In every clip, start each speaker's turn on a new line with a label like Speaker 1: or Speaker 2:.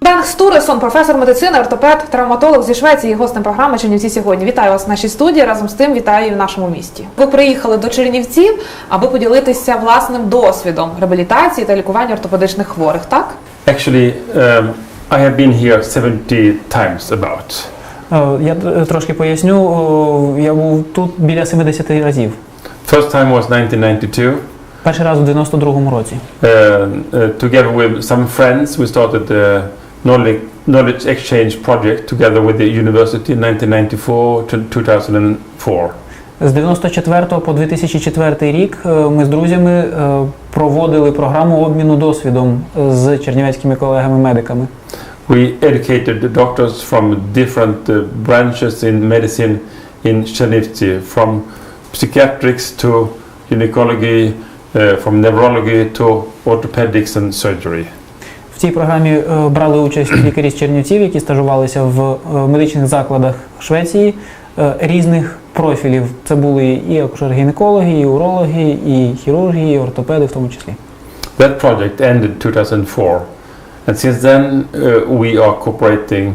Speaker 1: Бенг Стуресон, професор медицини, ортопед, травматолог зі Швеції, гостем програми Чернівці сьогодні. Вітаю вас в нашій студії. Разом з тим вітаю і в нашому місті. Ви приїхали до Чернівців, аби поділитися власним досвідом реабілітації та лікування ортопедичних хворих. Так
Speaker 2: Actually, um, I have been here 70 times about.
Speaker 3: Е, Я трошки поясню. О, Я був тут біля 70 разів.
Speaker 2: First time was 1992.
Speaker 3: Перший раз у 92-му році.
Speaker 2: Uh, uh, together with some friends, we started a knowledge, exchange project together with the university in 1994 to 2004.
Speaker 3: З 94 по 2004 рік е, ми з друзями е, проводили програму обміну досвідом з чернівецькими колегами-медиками.
Speaker 2: We educated the doctors from different uh, branches in medicine in Chernivtsi, from psychiatrics to gynecology, uh, from neurology to orthopedics and surgery.
Speaker 3: В цій програмі е, брали участь лікарі з Чернівців, які стажувалися в е, медичних закладах Швеції е, різних профілів. Це були і акушер-гінекологи, і урологи, і хірурги, і ортопеди в тому числі.
Speaker 2: That project ended 2004, and since then uh, we are cooperating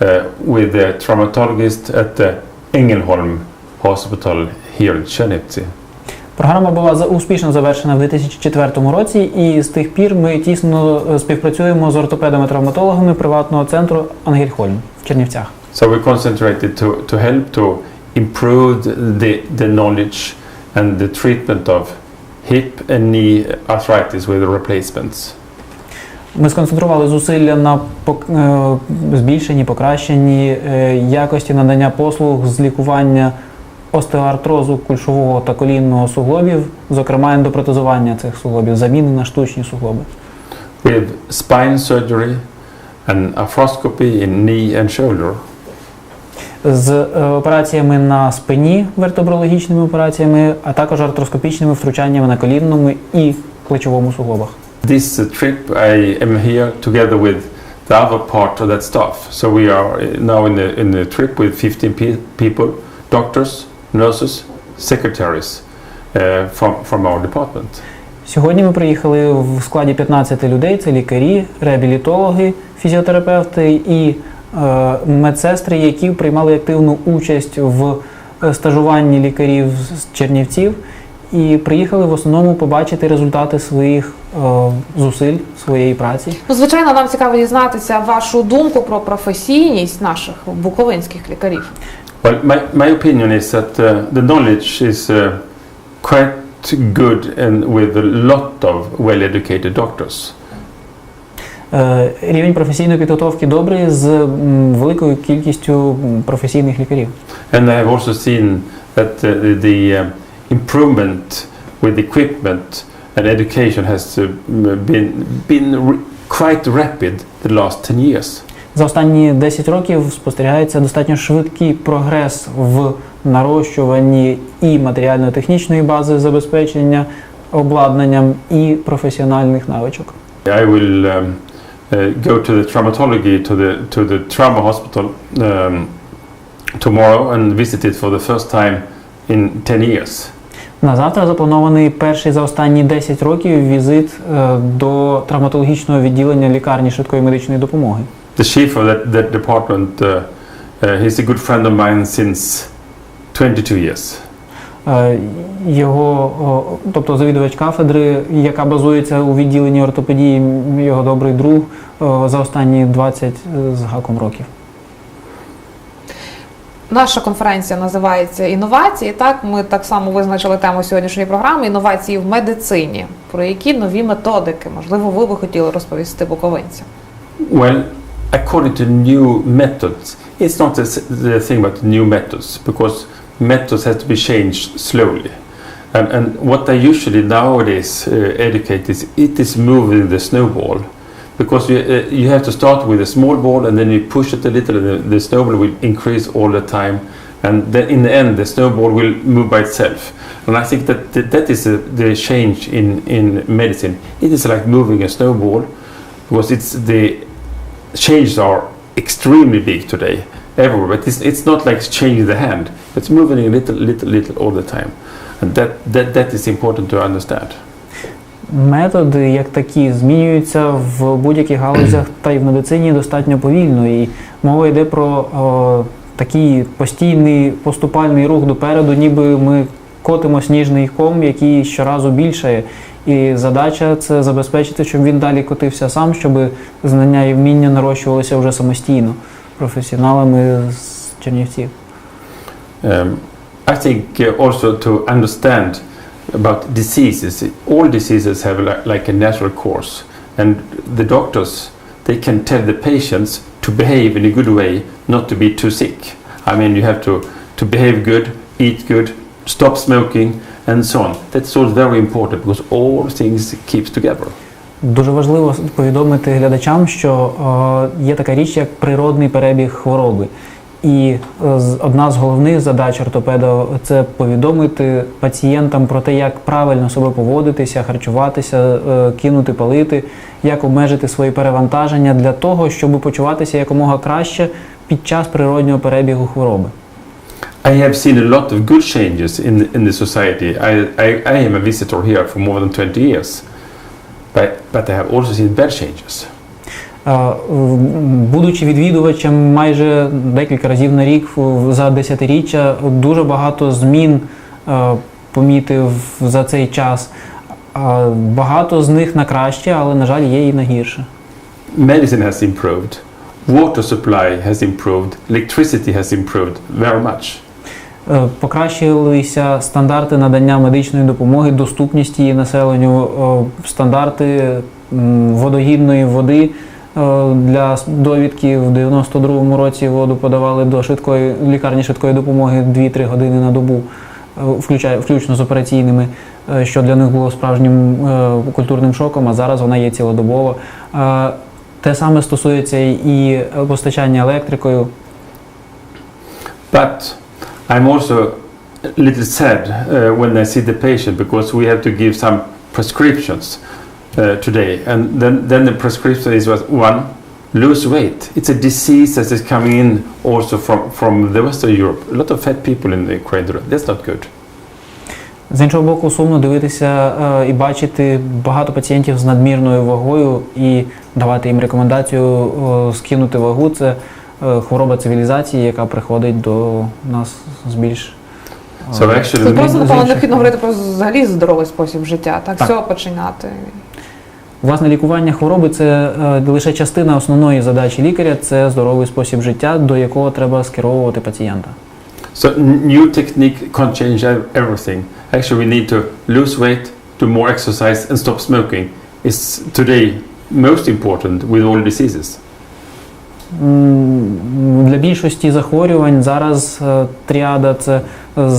Speaker 2: uh, with the traumatologist at the Engelholm Hospital here in Chernivtsi.
Speaker 3: Програма була успішно завершена в 2004 році, і з тих пір ми тісно е, співпрацюємо з ортопедами-травматологами приватного центру Ангельхольм в Чернівцях.
Speaker 2: So we concentrated to, to help to improve the, the knowledge and the treatment of hip and knee arthritis with replacements.
Speaker 3: Ми сконцентрували зусилля на е, збільшенні, покращенні е, якості надання послуг з лікування остеоартрозу кульшового та колінного суглобів, зокрема ендопротезування цих суглобів, заміни на штучні суглоби.
Speaker 2: With spine surgery and arthroscopy in knee and shoulder.
Speaker 3: з е, операціями на спині, вертебрологічними операціями, а також артроскопічними втручаннями на колінному і плечовому суглобах.
Speaker 2: This trip I am here together with the other part of that staff. So we are uh, now in the, in the trip with 15 people, doctors, nurses, secretaries uh, from, from our department.
Speaker 3: Сьогодні ми приїхали в складі 15 людей: це лікарі, реабілітологи, фізіотерапевти і е, медсестри, які приймали активну участь в е, стажуванні лікарів з Чернівців. І приїхали в основному побачити результати своїх е, зусиль, своєї праці.
Speaker 1: ну звичайно, нам цікаво дізнатися вашу думку про професійність наших буковинських лікарів.
Speaker 2: Well, my, my opinion is that uh, the knowledge is uh, quite good and with a lot of well-educated doctors.
Speaker 3: Е, Рівень професійної підготовки добрий з м, великою кількістю м, професійних лікарів.
Speaker 2: And I have also seen that uh, the, the uh, improvement with equipment and education has uh, been, been re- quite rapid the last 10 years.
Speaker 3: За останні 10 років спостерігається достатньо швидкий прогрес в нарощуванні і матеріально-технічної бази забезпечення обладнанням і професіональних навичок.
Speaker 2: I will um, uh, go to the traumatology, to the, to the trauma hospital um, tomorrow and visit it for the first time in 10 years.
Speaker 3: На завтра запланований перший за останні 10 років візит е, до травматологічного відділення лікарні швидкої медичної допомоги.
Speaker 2: The chief of that, that department, uh, uh, he's a good friend of mine since 22 years.
Speaker 3: Е, Його, о, тобто завідувач кафедри, яка базується у відділенні ортопедії, його добрий друг о, за останні 20 з гаком років.
Speaker 1: Наша конференція називається Інновації. Так, ми так само визначили тему сьогоднішньої програми інновації в медицині. Про які нові методики, можливо, ви би хотіли розповісти буковинцям?
Speaker 2: Well, according to new methods, it's not the, thing about new methods because methods have to be changed slowly. And, and what I usually nowadays uh, educate is it is moving the snowball. Because you, uh, you have to start with a small ball and then you push it a little and the, the snowball will increase all the time. And then in the end the snowball will move by itself. And i think that that, that is uh the change in, in medicine. It is like moving a snowball because it's the changes are extremely big today everywhere but it's, it's not like changing the hand it's moving a little little little all the time and that, that, that is important to understand
Speaker 3: Методи, як такі, змінюються в будь-яких галузях та й в медицині достатньо повільно. І мова йде про о, такий постійний поступальний рух допереду, ніби ми котимо сніжний ком, який щоразу більшає. І задача це забезпечити, щоб він далі котився сам, щоб знання і вміння нарощувалися вже самостійно професіоналами з Чернівців.
Speaker 2: Um, I think uh, also to understand about diseases, all diseases have like a natural course, and the doctors they can tell the patients to behave in a good way, not to be too sick. I mean, you have to to behave good, eat good, stop smoking, and so on. That's all very important because all things keeps together.
Speaker 3: Дуже важливо повідомити глядачам, що е, є така річ, як природний перебіг хвороби. І е, з- одна з головних задач ортопеда це повідомити пацієнтам про те, як правильно себе поводитися, харчуватися, е, кинути палити, як обмежити свої перевантаження для того, щоб почуватися якомога краще під час природнього перебігу хвороби.
Speaker 2: I have seen a lot of good changes in in the society. I, I, I am a visitor here for more than 20 years, but, but I have also seen bad changes.
Speaker 3: Е, Будучи відвідувачем майже декілька разів на рік за десятиріччя, дуже багато змін е, помітив за цей час. Е, Багато з них на краще, але, на жаль, є і на гірше.
Speaker 2: Medicine has improved, water supply has improved, electricity has improved very much.
Speaker 3: Е, Покращилися стандарти надання медичної допомоги, доступність її населенню, е, стандарти м, водогінної води. е, Для довідки в 92-му році воду подавали до швидкої лікарні швидкої допомоги 2-3 години на добу, включно з операційними, що для них було справжнім культурним шоком, а зараз вона є цілодобово. Те саме стосується і постачання електрикою.
Speaker 2: But I'm also a little sad uh, when I see the patient because we have to give some prescriptions uh, today, and then, then the prescription is what one lose weight. It's a disease that is coming in also from, from the Western Europe. A lot of fat people in the corridor. That's not good.
Speaker 3: З іншого боку, сумно дивитися е, і бачити багато пацієнтів з надмірною вагою і давати їм рекомендацію е, скинути вагу. Це е, хвороба цивілізації, яка приходить до нас з більш е,
Speaker 2: So actually,
Speaker 1: Це просто напевно необхідно говорити про взагалі здоровий спосіб життя. Так,
Speaker 3: Так.
Speaker 1: з цього починати.
Speaker 3: власне лікування хвороби це е, лише частина основної задачі лікаря це здоровий спосіб життя, до якого треба скеровувати пацієнта.
Speaker 2: So new technique can't change everything. Actually, we need to lose weight, do more exercise, and stop smoking. It's today most important with all diseases.
Speaker 3: Для більшості захворювань зараз е, тріада це е,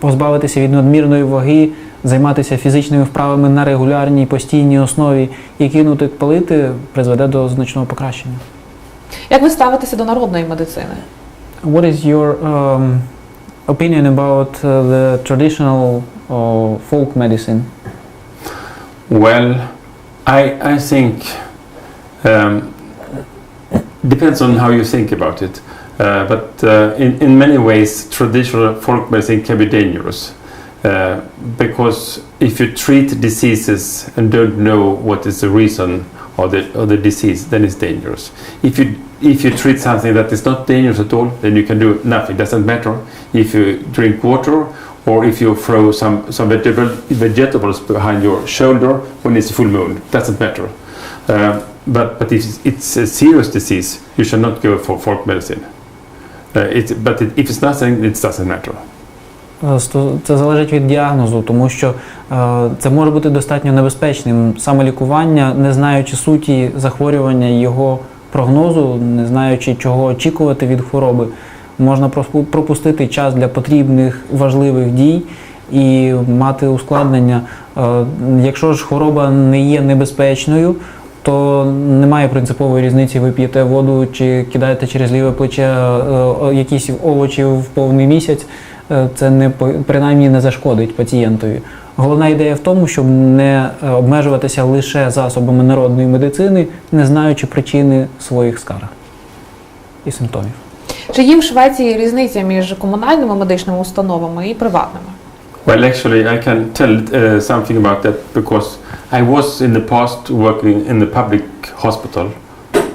Speaker 3: позбавитися від надмірної ваги, займатися фізичними вправами на регулярній постійній основі і кинути палити призведе до значного покращення.
Speaker 1: Як ви ставитеся до народної медицини?
Speaker 3: What is your um, opinion about the traditional uh, folk medicine?
Speaker 2: Well, I I think um, depends on how you think about it. Uh, but uh, in in many ways, traditional folk medicine can be dangerous uh, because if you treat diseases and don't know what is the reason of the the disease, then it's dangerous. If you if you treat something that is not dangerous at all, then you can do nothing. Doesn't matter if you drink water or if you throw some some vegetable, vegetables behind your shoulder when it's full moon. Doesn't matter. But but if it's a serious disease, you should not go for folk medicine. Uh, it, but it, if it's nothing, it doesn't matter.
Speaker 3: Е, Це залежить від діагнозу, тому що е, це може бути достатньо небезпечним. Саме лікування, не знаючи суті захворювання його прогнозу, не знаючи, чого очікувати від хвороби, можна пропустити час для потрібних важливих дій і мати ускладнення. Е, Якщо ж хвороба не є небезпечною, то немає принципової різниці, ви п'єте воду чи кидаєте через ліве плече е, е, якісь овочі в повний місяць. Е, Це не принаймні не зашкодить пацієнтові. Головна ідея в тому, щоб не обмежуватися лише засобами народної медицини, не знаючи причини своїх скарг і симптомів.
Speaker 1: Чи є в Швеції різниця між комунальними медичними установами і приватними?
Speaker 2: Well, actually, I can tell uh, something about that because I was in the past working in the public hospital.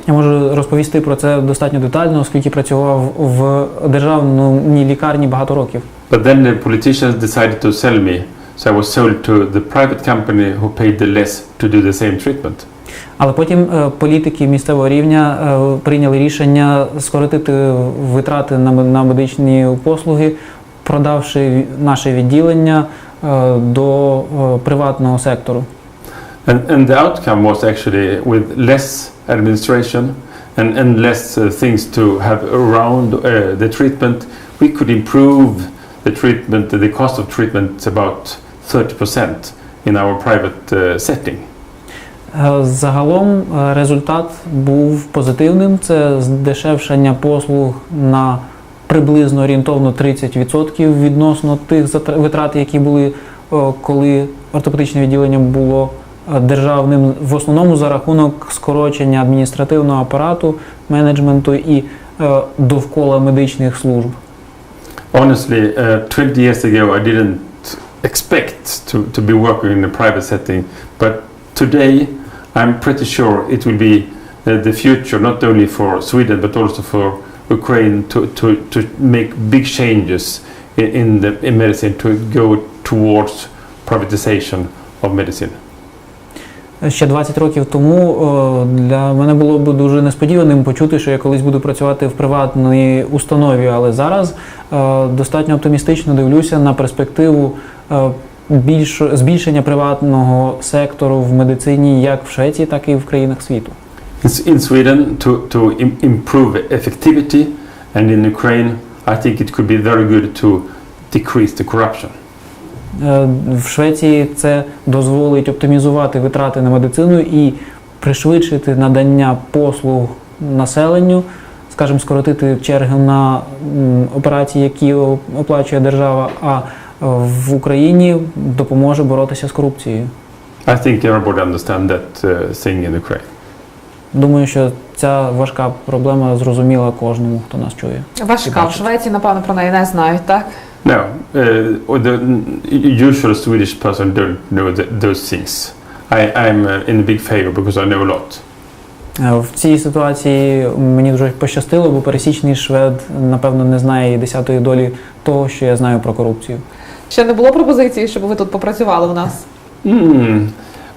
Speaker 3: Я можу розповісти про це достатньо детально, оскільки працював в державній лікарні багато років.
Speaker 2: But then the politicians decided to sell me, so I was sold to the private company who paid the less to do the same treatment.
Speaker 3: Але потім е, політики місцевого рівня е, прийняли рішення скоротити витрати на, на медичні послуги, продавши наше відділення е, до е, приватного сектору.
Speaker 2: And, and the outcome was actually with less administration and, and less uh, things to have around uh, the treatment, we could improve the treatment, the cost of treatment about 30% in our private uh, setting.
Speaker 3: Е, Загалом е, результат був позитивним. Це здешевшення послуг на приблизно орієнтовно 30% відносно тих витрат, які були, е, коли ортопедичне відділення було е, державним, в основному за рахунок скорочення адміністративного апарату, менеджменту і е, довкола медичних служб.
Speaker 2: Honestly, uh, 20 years ago, I didn't expect to, to be working in a private setting, but today I'm pretty sure it will be uh, the future, not only for Sweden but also for Ukraine, to, to, to make big changes in, in, the, in medicine to go towards privatization of medicine.
Speaker 3: Ще 20 років тому е, для мене було б дуже несподіваним почути, що я колись буду працювати в приватній установі, але зараз е, достатньо оптимістично дивлюся на перспективу е, більш, збільшення приватного сектору в медицині як в Швеції, так і в країнах світу.
Speaker 2: In, in Sweden, to, to im- improve effectivity, and in Ukraine, I think it could be very good to decrease the corruption.
Speaker 3: Е, В Швеції це дозволить оптимізувати витрати на медицину і пришвидшити надання послуг населенню, скажімо, скоротити черги на операції, які оплачує держава. А е, в Україні допоможе боротися з корупцією.
Speaker 2: I think everybody understand that uh, thing in Ukraine.
Speaker 3: Думаю, що ця важка проблема зрозуміла кожному, хто нас чує.
Speaker 1: Важка в. Швеції, напевно, про неї не знають, так?
Speaker 2: No, uh, the usual Swedish person don't know th- those things. I, I'm uh, in big favor because I know a lot.
Speaker 3: Е, В цій ситуації мені дуже пощастило, бо пересічний швед, напевно, не знає десятої долі того, що я знаю про корупцію.
Speaker 1: Ще не було пропозиції, щоб ви тут попрацювали у нас.
Speaker 2: Hmm.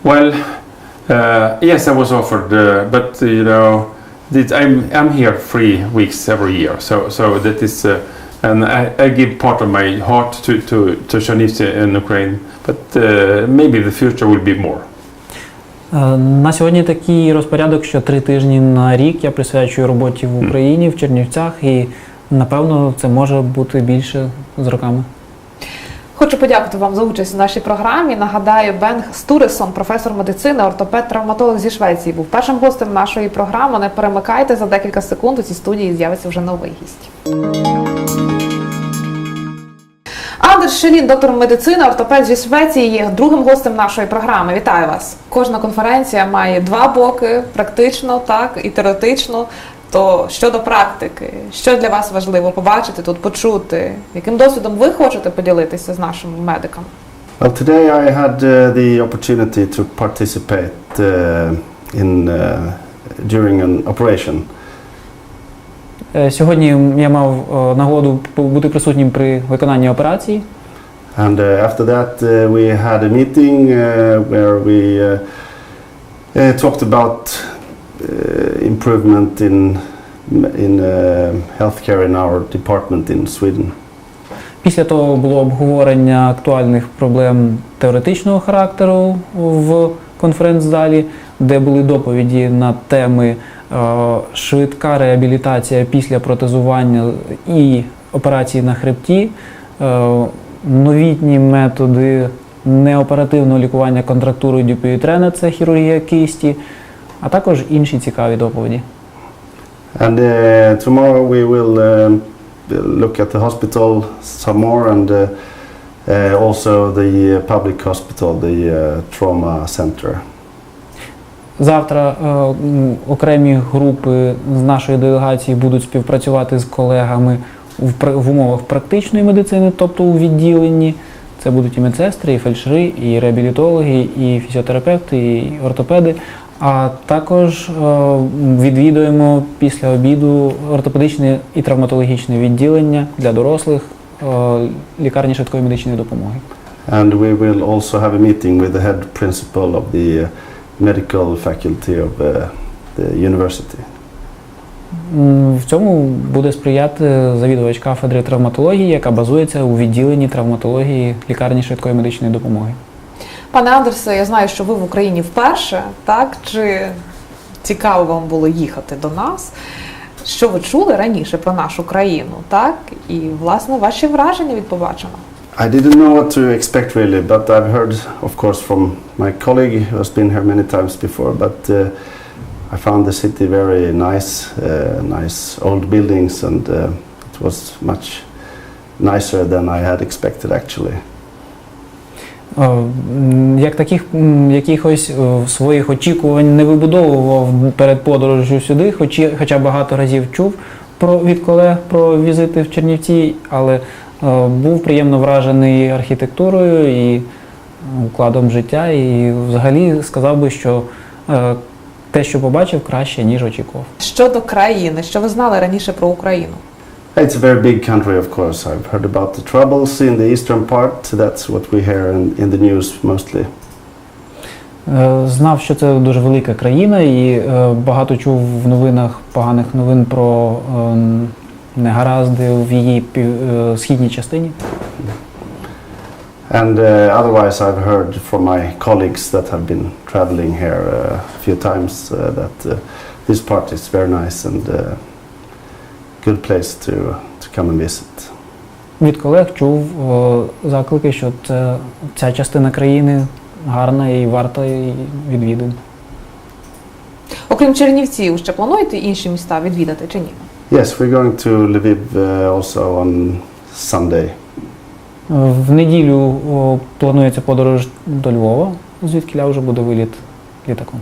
Speaker 2: Well, uh, yes, I was offered, uh, but uh, you know, this, I'm I'm here three weeks every year, so so that is, uh, and I, I give part of my heart to to to Chernivtsi in Ukraine, but uh, maybe the future will be more.
Speaker 3: Е, На сьогодні такий розпорядок, що три тижні на рік я присвячую роботі в Україні, в Чернівцях, і напевно це може бути більше з роками.
Speaker 1: Хочу подякувати вам за участь у нашій програмі. Нагадаю, Бен Стуресон, професор медицини, ортопед, травматолог зі Швеції, був першим гостем нашої програми. Не перемикайте за декілька секунд у цій студії з'явиться вже новий гість. Андерс Шелін, доктор медицини, ортопед зі Швеції, є другим гостем нашої програми. Вітаю вас! Кожна конференція має два боки: практично, так і теоретично. То щодо практики, що для вас важливо побачити тут, почути, яким досвідом ви хочете поділитися з нашим медиком?
Speaker 4: Well, today I had uh, the opportunity to participate uh, in uh, during an operation,
Speaker 3: Е, Сьогодні я мав е, нагоду бути присутнім при виконанні операції.
Speaker 4: and uh, after that uh, we had a meeting uh, where we uh, uh, talked about improvement in in uh, healthcare in our department in Sweden.
Speaker 3: Після того було обговорення актуальних проблем теоретичного характеру в конференц-залі, де були доповіді на теми е, швидка реабілітація після протезування і операції на хребті, е, новітні методи неоперативного лікування контрактури дюпіютрена, це хірургія кисті, а також інші цікаві доповіді.
Speaker 4: And uh, tomorrow we will um, look at the hospital some more and uh, uh, also the uh, public hospital, the uh, trauma center.
Speaker 3: Завтра е, окремі групи з нашої делегації будуть співпрацювати з колегами в, в умовах практичної медицини, тобто у відділенні, Це будуть і медсестри, і фельдшери, і реабілітологи, і фізіотерапевти, і ортопеди. А також е, відвідуємо після обіду ортопедичне і травматологічне відділення для дорослих е, лікарні швидкої медичної допомоги.
Speaker 4: And we will also have a meeting with the head principal of the uh, medical faculty of uh, the university.
Speaker 3: В цьому буде сприяти завідувач кафедри травматології, яка базується у відділенні травматології лікарні швидкої медичної допомоги.
Speaker 1: Пане Андерсе, я знаю, що ви в Україні вперше, так? Чи цікаво вам було їхати до нас? Що ви чули раніше про нашу країну, так? І, власне, ваші враження від побаченого?
Speaker 4: I didn't know what to expect really, but I've heard, of course, from my colleague who has been here many times before. But uh, I found the city very nice, uh, nice old buildings, and uh, it was much nicer than I had expected actually.
Speaker 3: Е, Як таких якихось е, своїх очікувань не вибудовував перед подорожю сюди, хоч, хоча багато разів чув про від колег про візити в Чернівці, але е, був приємно вражений архітектурою і укладом життя. І взагалі сказав би, що те, що побачив, краще ніж очікував.
Speaker 1: Щодо країни, що ви знали раніше про Україну?
Speaker 4: It's a very big country, of course. I've heard about the troubles in the eastern part. That's what we hear in, in the news mostly.
Speaker 3: Е, Знав, що це дуже велика країна, і е, багато чув в новинах поганих новин про е, негаразди в її пів- е, східній частині.
Speaker 4: And uh, otherwise, I've heard from my colleagues that have been traveling here uh, a few times uh, that uh, this part is very nice and uh, good place to, to come and visit.
Speaker 3: Від колег чув е, заклики, що це, ця частина країни гарна і варта відвідин.
Speaker 1: Окрім Чернівців, ще плануєте інші міста відвідати чи ні?
Speaker 4: Yes, we're going to Lviv uh, also on Sunday.
Speaker 3: Е, В неділю о, планується подорож до Львова, звідки вже буде виліт літаком.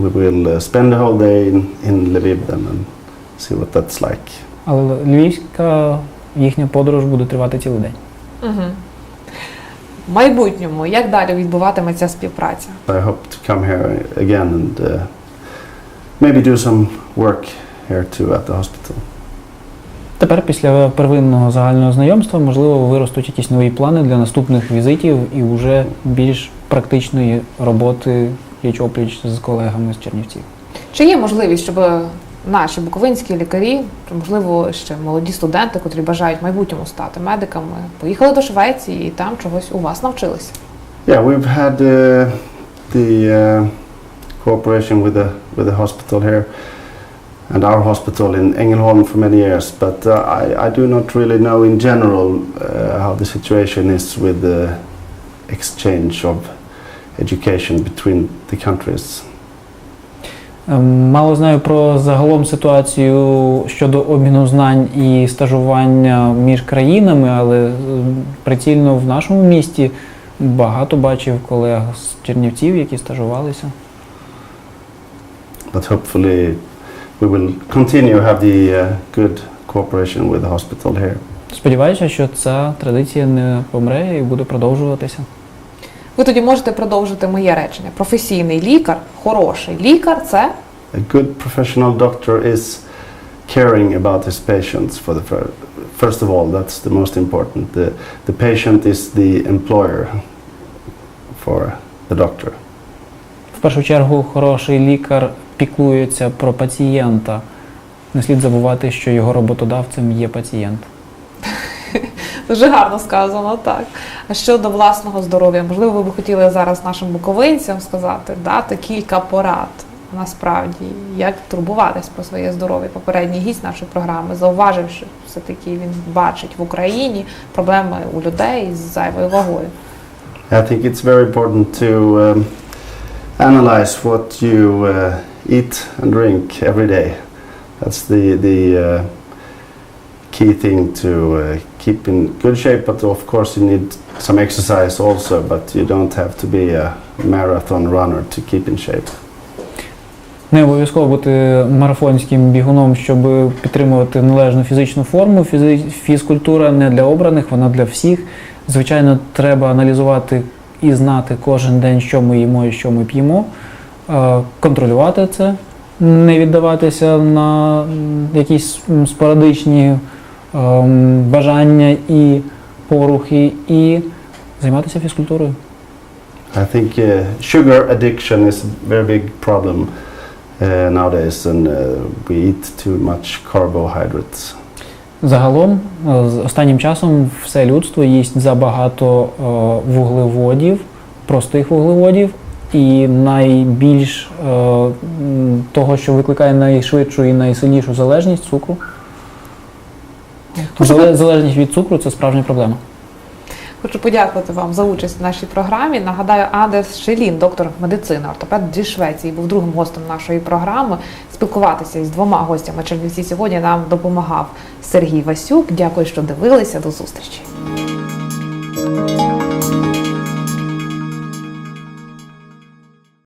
Speaker 4: We will uh, spend the whole day in, in Lviv then and see what that's like.
Speaker 3: Але львівська їхня подорож буде тривати цілий день.
Speaker 1: Угу. В майбутньому, як далі відбуватиметься співпраця?
Speaker 4: I hope to come here again and uh, maybe do some work here too at the hospital.
Speaker 3: Тепер, після первинного загального знайомства, можливо, виростуть якісь нові плани для наступних візитів і вже більш практичної роботи пліч опліч з колегами з Чернівців.
Speaker 1: Чи є можливість, щоб наші буковинські лікарі, можливо, ще молоді студенти, котрі бажають в майбутньому стати медиками, поїхали до Швеції і там чогось у вас навчилися?
Speaker 4: Yeah, we've had uh, the uh, cooperation with the with the hospital here and our hospital in Ängelholm for many years, but uh, I, I do not really know in general uh, how the situation is with the exchange of education between the countries.
Speaker 3: Ем, Мало знаю про загалом ситуацію щодо обміну знань і стажування між країнами, але ем, прицільно в нашому місті багато бачив колег з Чернівців, які стажувалися.
Speaker 4: But hopefully, we will continue to have the uh, good cooperation with the hospital here.
Speaker 3: Сподіваюся, що ця традиція не помре і буде продовжуватися.
Speaker 1: Ви тоді можете продовжити моє речення. Професійний лікар, хороший лікар це
Speaker 4: A good professional doctor is caring about his patients for the fir- first of all that's the most important the, the patient is the employer for the doctor
Speaker 3: В першу чергу, хороший лікар піклується про пацієнта. Не слід забувати, що його роботодавцем є пацієнт.
Speaker 1: дуже гарно сказано, так. А щодо власного здоров'я, можливо, ви б хотіли зараз нашим буковинцям сказати, дати кілька порад. Насправді, як турбуватись про своє здоров'я. Попередній гість нашої програми зауважив, що все-таки він бачить в Україні проблеми у людей з зайвою вагою.
Speaker 4: i think it's very important to um, analyze what you uh, eat and drink every day that's the, the uh, key thing to uh, keep in good shape but of course you need some exercise also but you don't have to be a marathon runner to keep in shape
Speaker 3: Не обов'язково бути марафонським бігуном, щоб підтримувати належну фізичну форму. Фізкультура не для обраних, вона для всіх. Звичайно, треба аналізувати і знати кожен день, що ми їмо і що ми п'ємо, е, контролювати це, не віддаватися на якісь спорадичні бажання і порухи, і займатися фізкультурою.
Speaker 4: I think uh, sugar addiction is a very big problem uh, nowadays, and uh, we eat too much carbohydrates.
Speaker 3: Загалом, е, з останнім часом все людство їсть забагато е, вуглеводів, простих вуглеводів, і найбільш е, того, що викликає найшвидшу і найсильнішу залежність цукру. Зале- Залежність від цукру це справжня проблема.
Speaker 1: Хочу подякувати вам за участь в нашій програмі. Нагадаю, Адес Шелін, доктор медицини, ортопед зі Швеції, був другим гостем нашої програми. Спілкуватися із двома гостями Чернівці сьогодні нам допомагав Сергій Васюк. Дякую, що дивилися. До зустрічі.